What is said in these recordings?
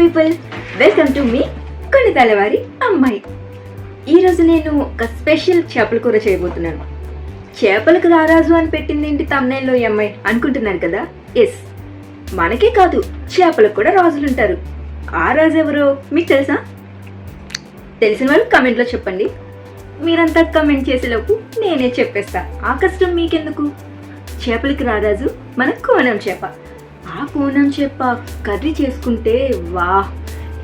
People welcome to me కొన్ని తలవారి అమ్మాయి ఈరోజు నేను ఒక స్పెషల్ చేపల కూర చేయబోతున్నాను. చేపలకు రారాజు అని పెట్టింది ఏంటి తమ్నేల్లో ఈ అమ్మాయి అనుకుంటున్నారు కదా? ఎస్ మనకే కాదు చేపలకు కూడా రాజులు ఉంటారు. ఆ రాజు ఎవరో మీకు తెలుసా? తెలిసిన వాళ్ళు కమెంట్లో చెప్పండి. మీరంతా కమెంట్ చేసేలోపు నేనే చెప్పేస్తా. ఆ కష్టం మీకెందుకు? చేపలకి రారాజు మన కోనం చేప. ఆ కోనం చేప కర్రీ చేసుకుంటే వా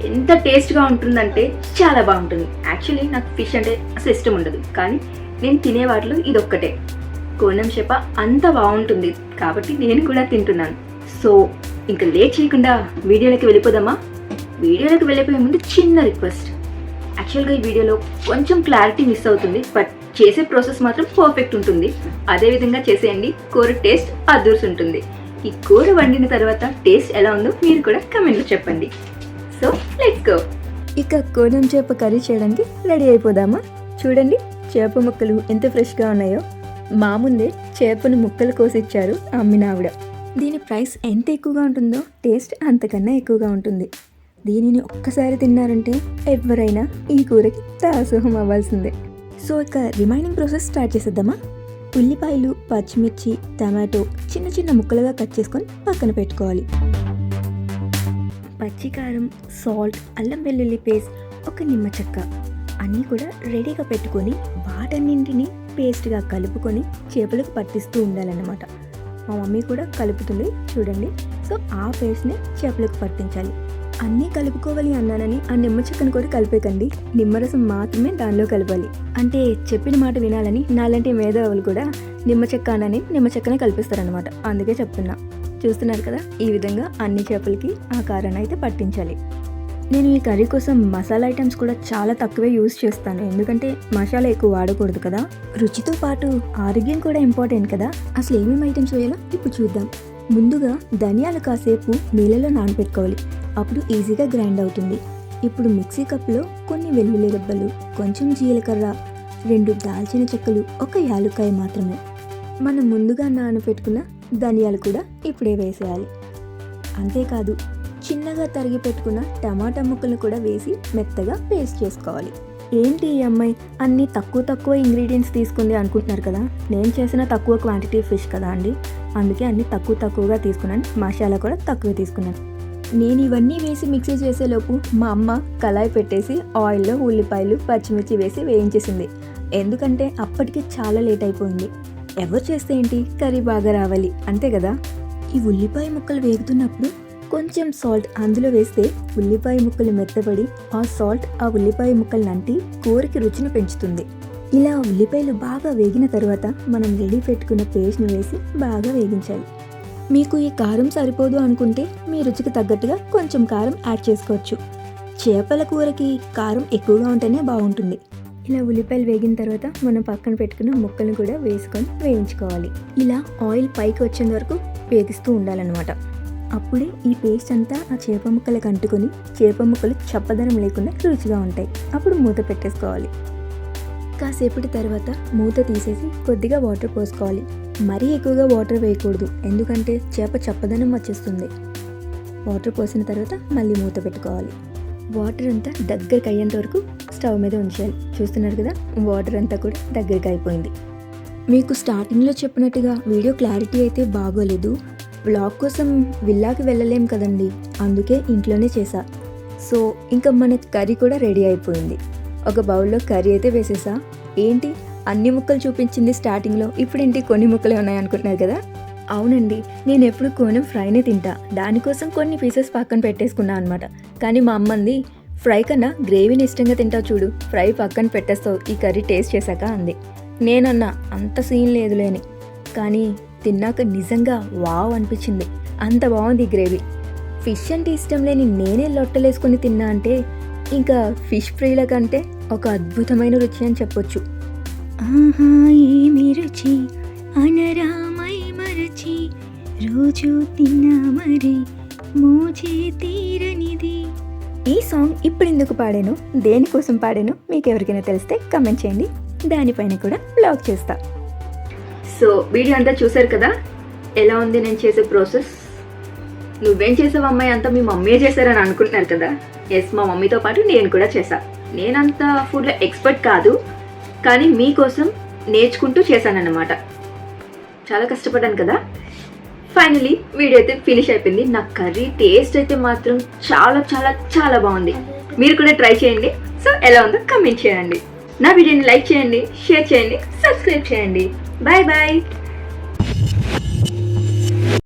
ఎంత టేస్ట్గా ఉంటుందంటే చాలా బాగుంటుంది. యాక్చువల్లీ నాకు ఫిష్ అంటే అసలు ఇష్టం ఉండదు. కానీ నేను తినే వాటిలో ఇది ఒక్కటే కోనం చేప అంత బాగుంటుంది. కాబట్టి నేను కూడా తింటున్నాను. సో ఇంకా లేట్ చేయకుండా వీడియోలోకి వెళ్ళిపోదామా? వీడియోలోకి వెళ్ళిపోయే ముందు చిన్న రిక్వెస్ట్. యాక్చువల్గా ఈ వీడియోలో కొంచెం క్లారిటీ మిస్ అవుతుంది. బట్ చేసే ప్రాసెస్ మాత్రం పర్ఫెక్ట్ ఉంటుంది. అదే విధంగా చేసేయండి. కూర టేస్ట్ అదూర్స్ ఉంటుంది ఈ కూర వండిన తర్వాత టేస్ట్ ఎలా ఉందో మీరు కూడా కమెంట్లో చెప్పండి. సో లెట్స్ గో ఇక కోనం చేప కర్రీ చేయడానికి రెడీ అయిపోదామా? చూడండి చేప ముక్కలు ఎంత ఫ్రెష్గా ఉన్నాయో. మా ముందే చేపను ముక్కలు కోసిచ్చారు అమ్మిన ఆవిడ. దీని ప్రైస్ ఎంత ఎక్కువగా ఉంటుందో టేస్ట్ అంతకన్నా ఎక్కువగా ఉంటుంది. దీనిని ఒక్కసారి తిన్నారంటే ఎవరైనా ఈ కూరకి దాసోహం అవ్వాల్సిందే. సో ఇక రిమైనింగ్ ప్రాసెస్ స్టార్ట్ చేసేద్దామా? ఉల్లిపాయలు పచ్చిమిర్చి టమాటో చిన్న చిన్న ముక్కలుగా కట్ చేసుకొని పక్కన పెట్టుకోవాలి. పచ్చికారం సాల్ట్ అల్లం వెల్లుల్లి పేస్ట్ ఒక నిమ్మ చెక్క అన్నీ కూడా రెడీగా పెట్టుకొని వాటన్నింటినీ పేస్ట్గా కలుపుకొని చేపలకు పట్టిస్తూ ఉండాలన్నమాట. మా మమ్మీ కూడా కలుపుతుంది చూడండి. సో ఆ పేస్ట్ని చేపలకు పట్టించాలి. అన్నీ కలుపుకోవాలి అన్నానని ఆ నిమ్మ చెక్కను కూడా కలిపేకండి. నిమ్మరసం మాత్రమే దానిలో కలపాలి. అంటే చెప్పిన మాట వినాలని నాలాంటి మేధావులు కూడా నిమ్మ చెక్క అనని నిమ్మ చెక్కనే కల్పిస్తారనమాట అందుకే చెప్తున్నా. చూస్తున్నారు కదా ఈ విధంగా అన్ని చేపలకి ఆ కారాన్ని అయితే పట్టించాలి. నేను ఈ కర్రీ కోసం మసాలా ఐటమ్స్ కూడా చాలా తక్కువే యూస్ చేస్తాను. ఎందుకంటే మసాలా ఎక్కువ వాడకూడదు కదా. రుచితో పాటు ఆరోగ్యం కూడా ఇంపార్టెంట్ కదా. అసలు ఏమేమి ఐటమ్స్ వేయాలో ఇప్పుడు చూద్దాం. ముందుగా ధనియాలు కాసేపు నీళ్ళలో నానబెట్టుకోవాలి. అప్పుడు ఈజీగా గ్రైండ్ అవుతుంది. ఇప్పుడు మిక్సీ కప్లో కొన్ని వెల్లుల్లి రెబ్బలు కొంచెం జీలకర్ర రెండు దాల్చిన చెక్కలు ఒక యాలుకాయ మాత్రమే. మనం ముందుగా నానబెట్టుకున్న ధనియాలు కూడా ఇప్పుడే వేసేయాలి. అంతేకాదు చిన్నగా తరిగి పెట్టుకున్న టమాటా ముక్కలను కూడా వేసి మెత్తగా పేస్ట్ చేసుకోవాలి. ఏంటి ఈ అమ్మాయి? అన్ని తక్కువ తక్కువ ఇంగ్రీడియంట్స్ తీసుకుంది అనుకుంటున్నారు కదా? నేను చేసిన తక్కువ క్వాంటిటీ ఫిష్ కదా అండి. అందుకే అన్ని తక్కువ తక్కువగా తీసుకున్నాను. మసాలా కూడా తక్కువ తీసుకున్నాను. నేను ఇవన్నీ వేసి మిక్సీ చేసేలోపు మా అమ్మ కళాయి పెట్టేసి ఆయిల్లో ఉల్లిపాయలు పచ్చిమిర్చి వేసి వేయించేసింది. ఎందుకంటే అప్పటికి చాలా లేట్ అయిపోయింది. ఎవరు చేస్తే ఏంటి? కర్రీ బాగా రావాలి. అంతే కదా? ఈ ఉల్లిపాయ ముక్కలు వేగుతున్నప్పుడు కొంచెం సాల్ట్ అందులో వేస్తే ఉల్లిపాయ ముక్కలు మెత్తబడి ఆ సాల్ట్ ఆ ఉల్లిపాయ ముక్కలు నంటి కూరకి రుచిని పెంచుతుంది. ఇలా ఉల్లిపాయలు బాగా వేగిన తర్వాత మనం రెడీ పెట్టుకున్న పేస్ట్ని వేసి బాగా వేగించాలి. మీకు ఈ కారం సరిపోదు అనుకుంటే మీ రుచికి తగ్గట్టుగా కొంచెం కారం యాడ్ చేసుకోవచ్చు. చేపల కూరకి కారం ఎక్కువగా ఉంటేనే బాగుంటుంది. ఇలా ఉల్లిపాయలు వేగిన తర్వాత మనం పక్కన పెట్టుకున్న ముక్కలను కూడా వేసుకొని వేయించుకోవాలి. ఇలా ఆయిల్ పైకి వచ్చేంత వరకు వేగిస్తూ ఉండాలన్నమాట. అప్పుడే ఈ పేస్ట్ అంతా ఆ చేప ముక్కలకు అంటుకొని చేప ముక్కలు చప్పదనం లేకుండా రుచిగా ఉంటాయి. అప్పుడు మూత పెట్టేసుకోవాలి. కాసేపటి తర్వాత మూత తీసేసి కొద్దిగా వాటర్ పోసుకోవాలి. మరీ ఎక్కువగా వాటర్ వేయకూడదు. ఎందుకంటే చేప చప్పదనం వచ్చేస్తుంది. వాటర్ పోసిన తర్వాత మళ్ళీ మూత పెట్టుకోవాలి. వాటర్ అంతా దగ్గరికి అయ్యేంత వరకు స్టవ్ మీద ఉంచాలి. చూస్తున్నారు కదా వాటర్ అంతా కూడా దగ్గరికి అయిపోయింది. మీకు స్టార్టింగ్లో చెప్పినట్టుగా వీడియో క్లారిటీ అయితే బాగోలేదు. వ్లాగ్ కోసం విల్లాకి వెళ్ళలేం కదండి. అందుకే ఇంట్లోనే చేసా సో ఇంకా మన కర్రీ కూడా రెడీ అయిపోయింది. ఒక బౌల్లో కర్రీ అయితే వేసేసా. ఏంటి? అన్ని ముక్కలు చూపించింది స్టార్టింగ్లో ఇప్పుడేంటి కొన్ని ముక్కలే ఉన్నాయి అనుకుంటున్నారు కదా? అవునండి. నేను ఎప్పుడు కోనం ఫ్రైనే తింటా. దానికోసం కొన్ని పీసెస్ పక్కన పెట్టేసుకున్నా అనమాట కానీ మా అమ్మంది ఫ్రై కన్నా గ్రేవీని ఇష్టంగా తింటావు చూడు. ఫ్రై పక్కన పెట్టేస్తావు. ఈ కర్రీ టేస్ట్ చేశాక అంది. నేనన్నా అంత సీన్ లేదులేని కానీ తిన్నాక నిజంగా వావ్ అనిపించింది. అంత బాగుంది ఈ గ్రేవీ. ఫిష్ అంటే ఇష్టం లేని నేనే లొట్టలేసుకొని తిన్నా అంటే ఇంకా ఫిష్ ఫ్రైల కంటే ఒక అద్భుతమైన రుచి అని చెప్పొచ్చు. ఆహా ఏమి రుచి అనరామై మరచి రోజు తిన్నా మరి మోజే తీరనిది. ఈ సాంగ్ ఇప్పుడు ఎందుకు పాడాను? దేనికోసం పాడాను? మీకు ఎవరికైనా తెలిస్తే కమెంట్ చేయండి. దానిపైన కూడా బ్లాగ్ చేస్తా. సో వీడియో అంతా చూసారు కదా? ఎలా ఉంది నేను చేసే ప్రాసెస్ నువ్వేం చేసావు అమ్మాయి? అంతా మీ మమ్మీ చేశారని అనుకుంటున్నారు కదా? ఎస్ మా మమ్మీతో పాటు నేను కూడా చేశా. నేనంత ఫుడ్లో ఎక్స్పర్ట్ కాదు. కానీ మీకోసం నేర్చుకుంటూ చేశానన్నమాట. చాలా కష్టపడ్డాను కదా. ఫైనలీ వీడియో అయితే ఫినిష్ అయిపోయింది. నా కర్రీ టేస్ట్ అయితే మాత్రం చాలా చాలా చాలా బాగుంది. మీరు కూడా ట్రై చేయండి. సో ఎలా ఉందో కమెంట్ చేయండి. నా వీడియోని లైక్ చేయండి షేర్ చేయండి సబ్స్క్రైబ్ చేయండి. Bye bye